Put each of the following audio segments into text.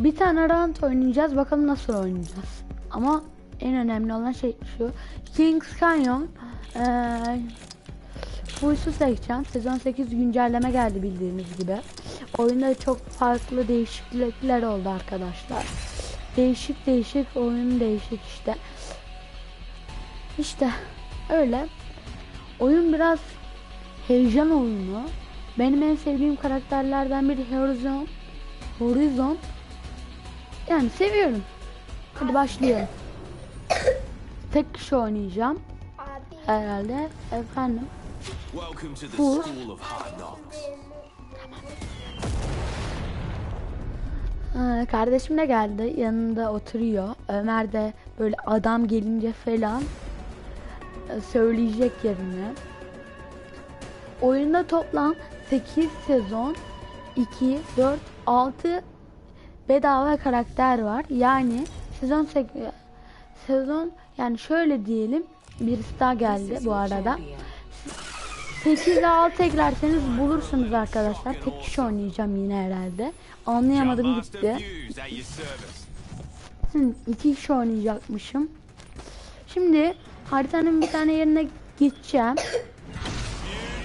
Bir tane round oynayacağız. Bakalım nasıl oynayacağız. Ama en önemli olan şey şu. Kings Canyon eee Fullsuz seçeceğim. Sezon 8 güncelleme geldi bildiğiniz gibi. Oyunda çok farklı değişiklikler oldu arkadaşlar. Değişik değişik oyun değişik işte. İşte öyle. Oyun biraz heyecan oyunu. Benim en sevdiğim karakterlerden biri Horizon. Horizon. Yani seviyorum. Hadi başlayalım. Tek kişi oynayacağım. Herhalde. Efendim. Hard Knocks. Ee, kardeşim de geldi. Yanında oturuyor. Ömer de böyle adam gelince falan e, söyleyecek yerine. Oyunda toplam 8 sezon 2, 4, 6 bedava karakter var. Yani sezon 8 sezon yani şöyle diyelim birisi daha geldi bu arada. 8 ile 6 eklerseniz bulursunuz arkadaşlar. Tek kişi oynayacağım yine herhalde. Anlayamadım gitti. Hı, iki kişi oynayacakmışım. Şimdi haritanın bir tane yerine gideceğim.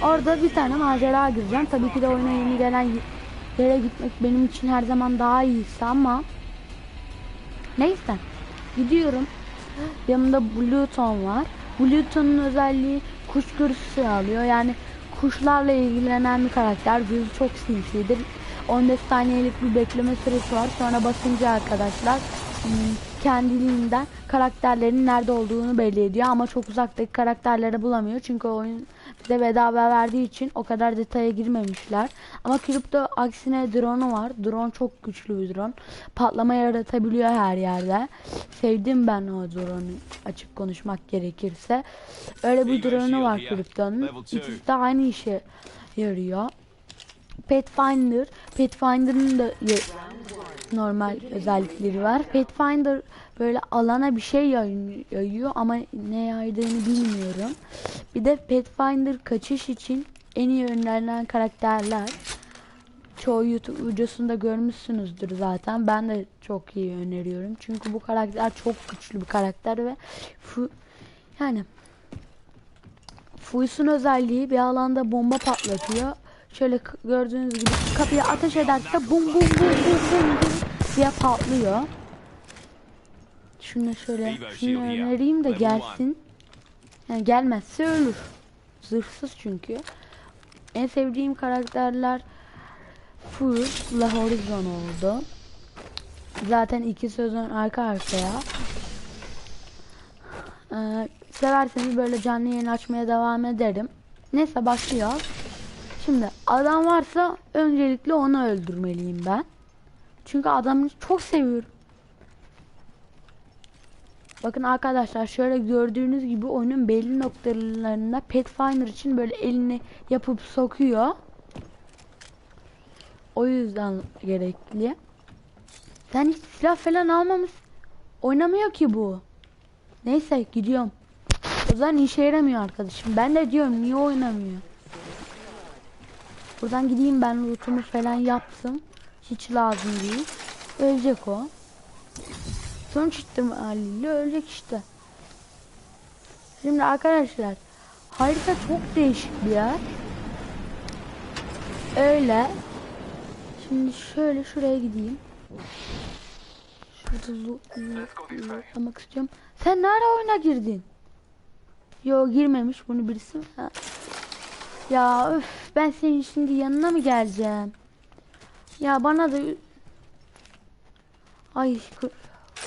Orada bir tane macera gireceğim. Tabii ki de oyuna yeni gelen yere gitmek benim için her zaman daha iyisi ama neyse gidiyorum. Yanımda Bluetooth var. Bluetooth'un özelliği kuş görüntüsü alıyor. Yani kuşlarla ilgilenen bir karakter. Gözü çok sinsidir. 15 saniyelik bir bekleme süresi var. Sonra basınca arkadaşlar hmm, kendiliğinden karakterlerin nerede olduğunu belli ediyor. Ama çok uzaktaki karakterleri bulamıyor. Çünkü oyun bize bedava verdiği için o kadar detaya girmemişler. Ama Crypto aksine drone'u var. Drone çok güçlü bir drone. Patlama yaratabiliyor her yerde. Sevdim ben o drone'u açık konuşmak gerekirse. Öyle bir drone'u var Crypto'nun. İkisi de aynı işe yarıyor. Pathfinder, Pathfinder'ın da normal özellikleri var. Pathfinder böyle alana bir şey yay- yayıyor ama ne yaydığını bilmiyorum. Bir de Pathfinder kaçış için en iyi önerilen karakterler. Çoğu YouTube videosunda görmüşsünüzdür zaten. Ben de çok iyi öneriyorum. Çünkü bu karakter çok güçlü bir karakter ve fu- yani Fuys'un özelliği bir alanda bomba patlatıyor. Şöyle gördüğünüz gibi kapıya ateş ederse bum bum bum bum bum bum diye patlıyor. Şunu şöyle şunu önereyim de gelsin. Yani gelmezse ölür. Zırhsız çünkü. En sevdiğim karakterler Fuse ile Horizon oldu. Zaten iki sezon arka arkaya. Ee, severseniz böyle canlı yayın açmaya devam ederim. Neyse başlıyor. Şimdi adam varsa öncelikle onu öldürmeliyim ben. Çünkü adamı çok seviyorum. Bakın arkadaşlar şöyle gördüğünüz gibi oyunun belli noktalarında Pathfinder için böyle elini yapıp sokuyor. O yüzden gerekli. Sen hiç silah falan almamış. Oynamıyor ki bu. Neyse gidiyorum. O zaman işe yaramıyor arkadaşım. Ben de diyorum niye oynamıyor. Buradan gideyim ben lootumu falan yaptım. Hiç lazım değil. Ölecek o. Sonuç ihtimaliyle ölecek işte. Şimdi arkadaşlar harita çok değişik bir yer. Öyle. Şimdi şöyle şuraya gideyim. Şurada lo- lo- lootlamak istiyorum. Sen nerede oyuna girdin? Yo girmemiş bunu birisi. Ha. Ya öf ben senin şimdi yanına mı geleceğim? Ya bana da Ay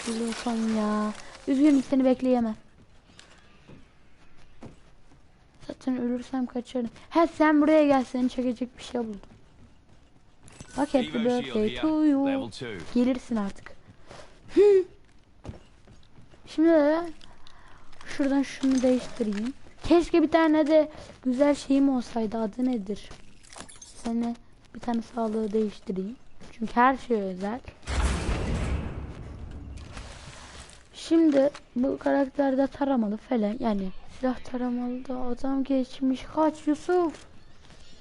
Kulüsan ya. Üzgünüm seni bekleyemem. Zaten ölürsem kaçarım. He sen buraya gel seni çekecek bir şey buldum. Bak Evo Shield birthday to you. Level 2. Gelirsin artık. Şimdi de şuradan şunu değiştireyim. Keşke bir tane de güzel şeyim olsaydı. Adı nedir? Seni bir tane sağlığı değiştireyim. Çünkü her şey özel. Şimdi bu karakterde taramalı falan yani silah taramalı da adam geçmiş kaç Yusuf.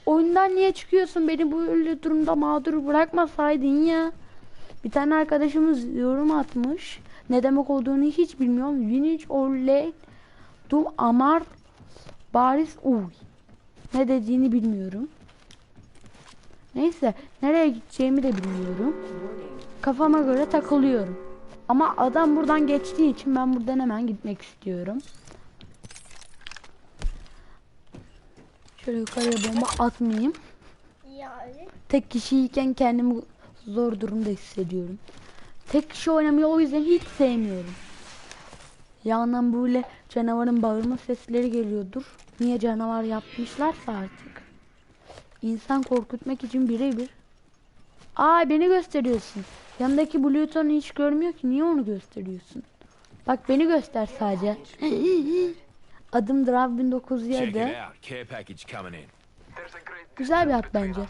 Oyundan niye çıkıyorsun beni bu öyle durumda mağdur bırakmasaydın ya. Bir tane arkadaşımız yorum atmış. Ne demek olduğunu hiç bilmiyorum. Vinich Orle Du Amar Baris Uy. Ne dediğini bilmiyorum. Neyse nereye gideceğimi de bilmiyorum. Kafama göre takılıyorum. Ama adam buradan geçtiği için ben buradan hemen gitmek istiyorum. Şöyle yukarıya bomba atmayayım. Yani. Tek kişiyken kendimi zor durumda hissediyorum. Tek kişi oynamayı o yüzden hiç sevmiyorum. Yandan böyle canavarın bağırma sesleri geliyordur. Niye canavar yapmışlarsa artık. İnsan korkutmak için birebir. Aa beni gösteriyorsun. Yanındaki Bluetooth'u hiç görmüyor ki. Niye onu gösteriyorsun? Bak beni göster sadece. Adım Drav Check it 1907. out. Care package coming in. Güzel bir at bence.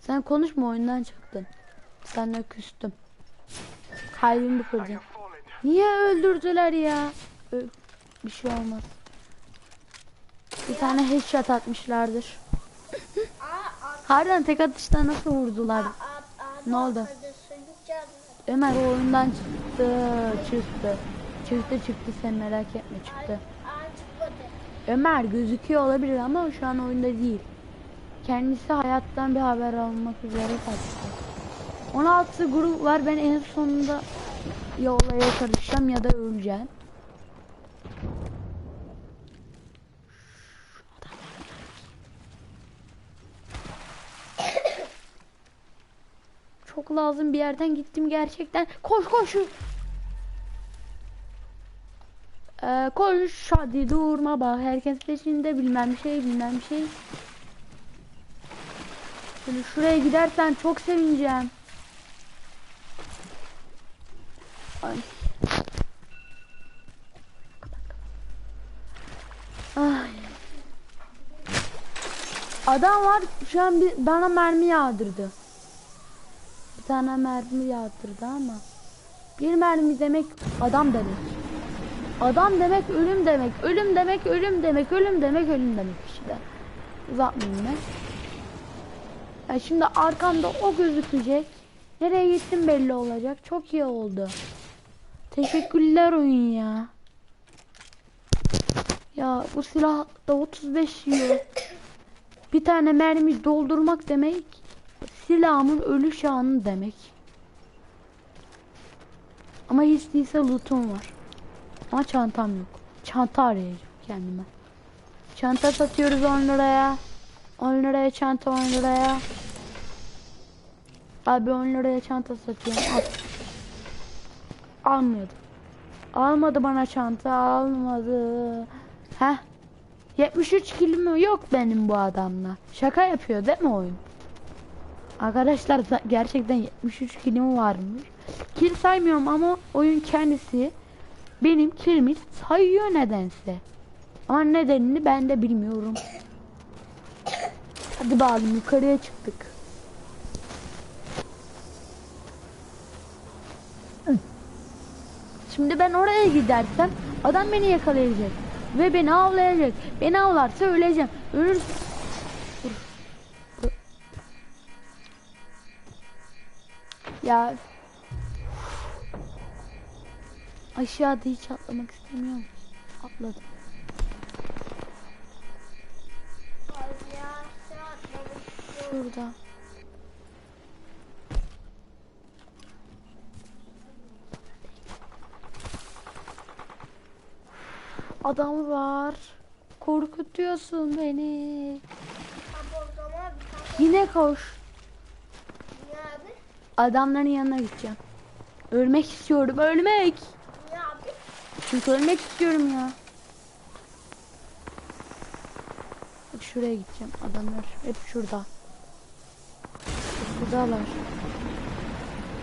Sen konuşma oyundan çıktın. Senle küstüm. Kalbimi kırdın. Niye öldürdüler ya? Ö- bir şey olmaz. Bir tane headshot atmışlardır. Harbiden tek atışta nasıl vurdular? Ne oldu? Ömer o oyundan çıktı, çıktı. Çıktı çıktı sen merak etme çıktı. Ömer gözüküyor olabilir ama şu an oyunda değil. Kendisi hayattan bir haber almak üzere kaçtı. 16 grup var. Ben en sonunda ya olaya karışacağım ya da öleceğim. Çok lazım bir yerden gittim gerçekten. Koş koş. Ee, koş hadi durma bak herkes peşinde bilmem şey bilmem şey. Şöyle şuraya gidersen çok sevineceğim. Ay. Ay. Adam var şu an bir, bana mermi yağdırdı. Bir tane mermi yağdırdı ama bir mermi demek adam demek. Adam demek ölüm demek. Ölüm demek ölüm demek. Ölüm demek ölüm demek işte. Uzatmayayım ben. Ya şimdi arkamda o gözükecek. Nereye gittim belli olacak. Çok iyi oldu. Teşekkürler oyun ya. Ya bu silah da 35 yiyor. Bir tane mermi doldurmak demek silahımın ölüş anı demek. Ama hiç değilse lootum var. Ama çantam yok. Çanta arayacağım kendime. Çanta satıyoruz 10 liraya. 10 liraya çanta 10 liraya. Abi 10 liraya çanta satıyorum. Almıyordu. Almadı bana çanta almadı. Heh. 73 kilim yok benim bu adamla. Şaka yapıyor değil mi oyun? Arkadaşlar gerçekten 73 kilim varmış. Kil saymıyorum ama oyun kendisi benim kilimi sayıyor nedense. Ama nedenini ben de bilmiyorum. Hadi bakalım yukarıya çıktık. Şimdi ben oraya gidersem adam beni yakalayacak ve beni avlayacak. Beni avlarsa öleceğim. Ölür. Dur. Dur. Ya aşağıda hiç atlamak istemiyorum. Atladım. Şurada. Adam var. Korkutuyorsun beni. Yine koş. Adamların yanına gideceğim. Ölmek istiyorum. Ölmek. Çünkü ölmek istiyorum ya. Şuraya gideceğim. Adamlar hep şurada. Buradalar.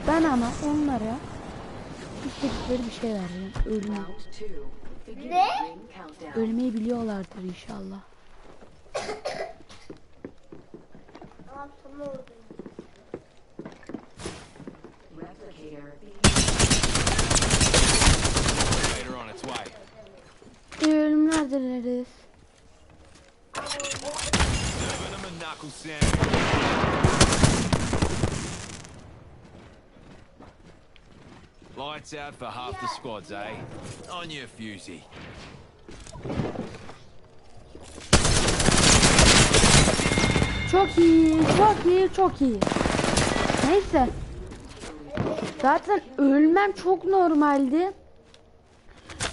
Ben ama onlara istedikleri bir şey vereceğim. Ölmek. Ne? Ölmeyi biliyorlardır inşallah. İyi ölümler dileriz. Lights out for half the squads, eh? On your fusey. Çok iyi, çok iyi, çok iyi. Neyse. Zaten ölmem çok normaldi.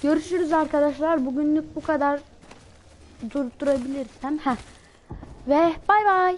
Görüşürüz arkadaşlar. Bugünlük bu kadar durdurabilirsem. Heh. Ve bay bay.